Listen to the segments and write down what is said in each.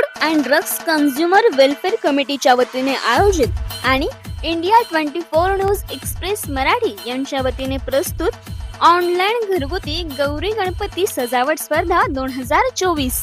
Food and drugs consumer welfare कमिटीच्या वतीने आयोजित आणि India twenty four news express Marathi यांच्या वतीने प्रस्तुत ऑनलाईन घरगुती गौरी गणपती सजावट स्पर्धा दोन हजार चोवीस.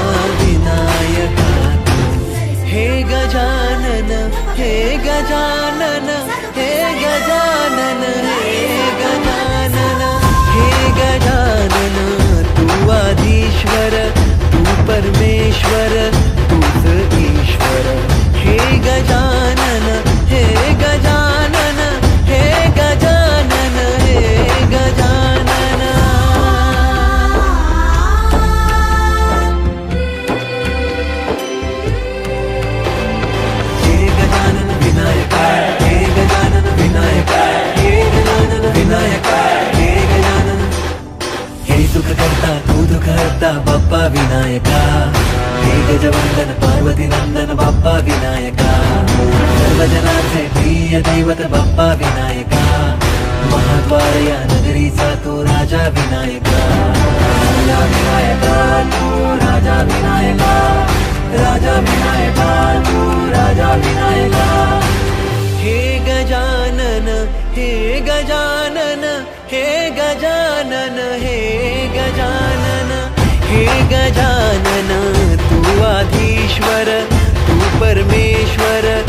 गजानन हे गजानन हे गजानन हे गजानन तू आधीश्वर तू परमेश्वर तूच ईश्वर हे गजानन. विनायका। हे पार्वती नंदन, बाप्पा विनायका। सर्वजनाचे प्रिय दैवत, बाप्पा विनायका। महाद्वार या नगरीचा तो राजा विनायका। राजा विनायका तू राजा विनायका। राजा विनायका, तू राजा विनायका। हे गजानन हे गजानन हे गजानन। परमेश्वर